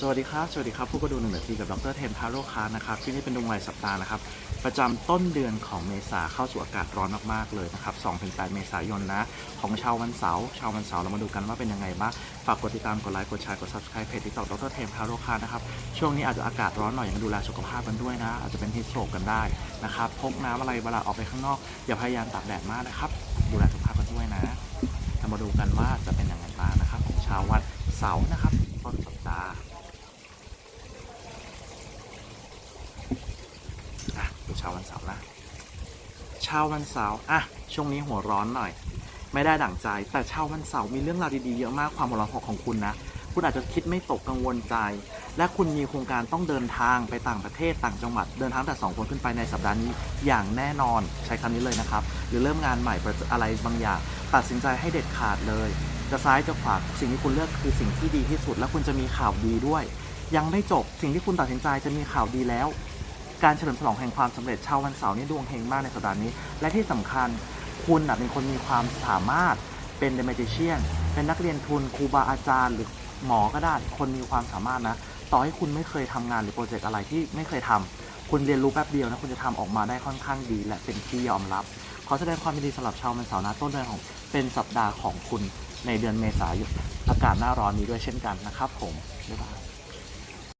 สวัสดีครับ สวัสดีครับ ผู้ก็ดูหนึ่งนาทีกับดรเทมทาโร่คาร์นะครับ ที่นี่เป็นดวงรายสัปดาห์นะครับ ประจำต้นเดือนของเมษาเข้าสู่อากาศร้อนมากๆเลยนะครับ 2-8 เมษายนนะ ของชาววันเสาร์ ชาววันเสาร์เรามาดูกันว่าเป็นยังไงบ้าง ฝากกดติดตาม กดไลค์ กดแชร์ กด subscribe เพจที่ต่อดรเทมทาโร่คาร์นะครับ ช่วงนี้อาจจะอากาศร้อนหน่อยยังดูแลสุขภาพกันด้วยนะ อาจจะเป็นฮีทโตรกกันได้นะครับ พกน้ำอะไรเวลาออกไปข้างนอก อย่าพยายามตากแดดมากนะครับ ดูแลสุขภาพกันด้วยนะ เรามาดูกันว่าจะเป็นยังไงบ้างนะครับ ของชาววันเสาร์นะครับต้นสัปดาห์ อะดูเช้าวันเสาร์นะเช้าวันเสาร์อะช่วงนี้หัวร้อนหน่อย ไม่ได้ดั่งใจ แต่เช้าวันเสาร์มีเรื่องราวดีๆเยอะมากความหัวร้อนของคุณนะ คุณอาจจะคิดไม่ตกกังวลใจ และคุณมีโครงการต้องเดินทางไปต่างประเทศต่างจังหวัดเดินทางแต่สองคนขึ้นไปในสัปดาห์นี้อย่างแน่นอนใช้คำนี้เลยนะครับ หรือเริ่มงานใหม่อะไรบางอย่าง ตัดสินใจให้เด็ดขาดเลยจะซ้ายจะขวาสิ่งที่คุณเลือกคือสิ่งที่ดีที่สุด และคุณจะมีข่าวดีด้วย ยังไม่จบสิ่งที่คุณตัดสินใจจะมีข่าวดีแล้ว การเฉลิมฉลองแห่งความสำเร็จชาววันเสาร์นี่ดวงเฮงมากในสัปดาห์นี้ และที่สำคัญคุณน่ะเป็นคนมีความสามารถเป็นเด m มจิเชียนเป็นนักเรียนทุนครูบาอาจารย์หรือหมอก็ได้ คนมีความสามารถนะ ต่อให้คุณไม่เคยทำงานหรือโปรเจกต์อะไรที่ไม่เคยทำคุณเรียนรู้แป๊บเดียวนะคุณจะทำออกมาได้ค่อนข้างดี และเป็นที่ยอมรับ ขอแสดงความยินดีสำหรับชาววันเสาร์นะต้นเดือนของเป็นสัปดาห์ของคุณในเดือนเมษายนอากาศหน้าร้อนนี้ด้วยเช่นกันนะครับผมบ๊ายบาย